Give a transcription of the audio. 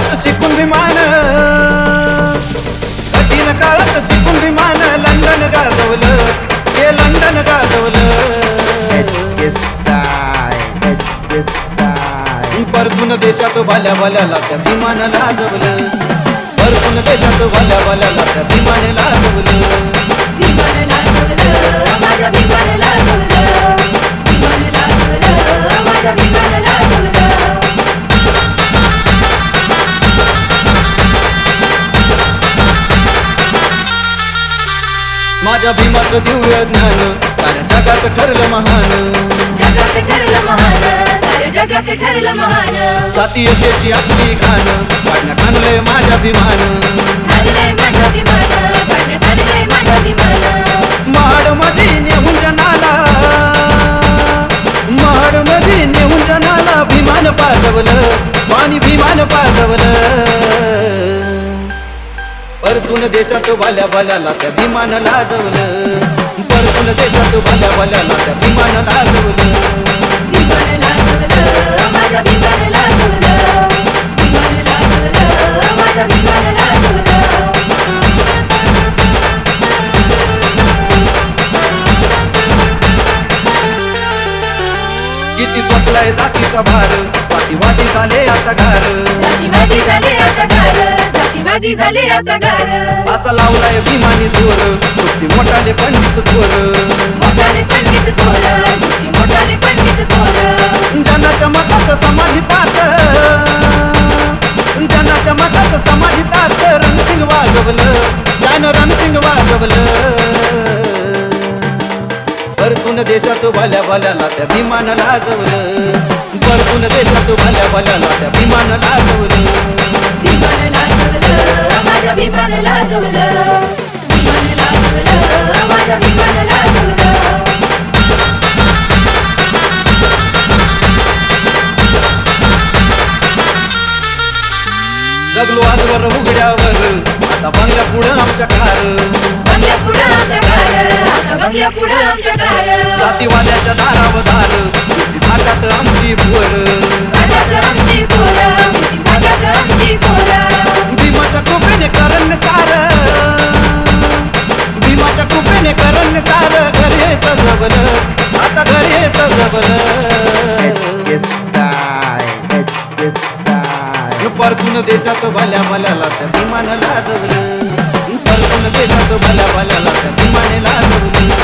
काळात शिकून विमान. कठीण काळात शिकून विमान लंडन गाजवलं. हे लंडन गाजवलं. परतून देशात भाल्या भाल्याला त्या विमान लाजवलं परतून देशात भाल्या भाल्याला त्या विमान लाजवलं माझ्या भीमाचं दिव्य ज्ञान साऱ्या जगात ठरलं महान. जगात ठरलं महान सारे जगात ठरलं महान. जातीयतेची असली घाण काढण्यात आणलंय माझ्या भीमान महाडमध्ये नेहून जनाला महाडमध्ये नेहून जनाला विमान पाजवलं पाणी विमान पाजवलं. परतून देशात भाल्या भाल्याला त्या विमान लाजवलं. परतून देशात भाल्या भाल्याला त्या विमान लाजवलं. किती स्वसलाय जातीचा भार जातीवादी झाले आता घार जातीवादी झाले आता गार. जातीवादी झाले आता गार असा लावलाय विमानी जोर किती मोठाले पंडित थोर. मोठाले पंडित थोर. किती मोठाले पंडित थोर. जनाच्या मताचं समाजिताच जनाच्या मताचं समाजिताच रणसिंग वाजवलं. त्यानं रणसिंग वाजवलं. परतून देशात भाल्या भाल्याला त्या विमान लाजवलं. परतून देशात भाल्या भाल्याला त्या विमान लाजवलं. विमान लाजवलं विमान लाजवलं माझं विमान लाजवलं जगलो आजवर उघड्यावर. आता बंगल्या पुढं आमच्या कार बंगल्या पुढं आमच्या कार आता बंगल्या पुढं आमच्या कार जातीवाद्याच्या दारावर देशात भल्या भल्याला तर विमान लाजवलं. फल्गुन देशात भल्या भल्याला तर विमाने लाजवली.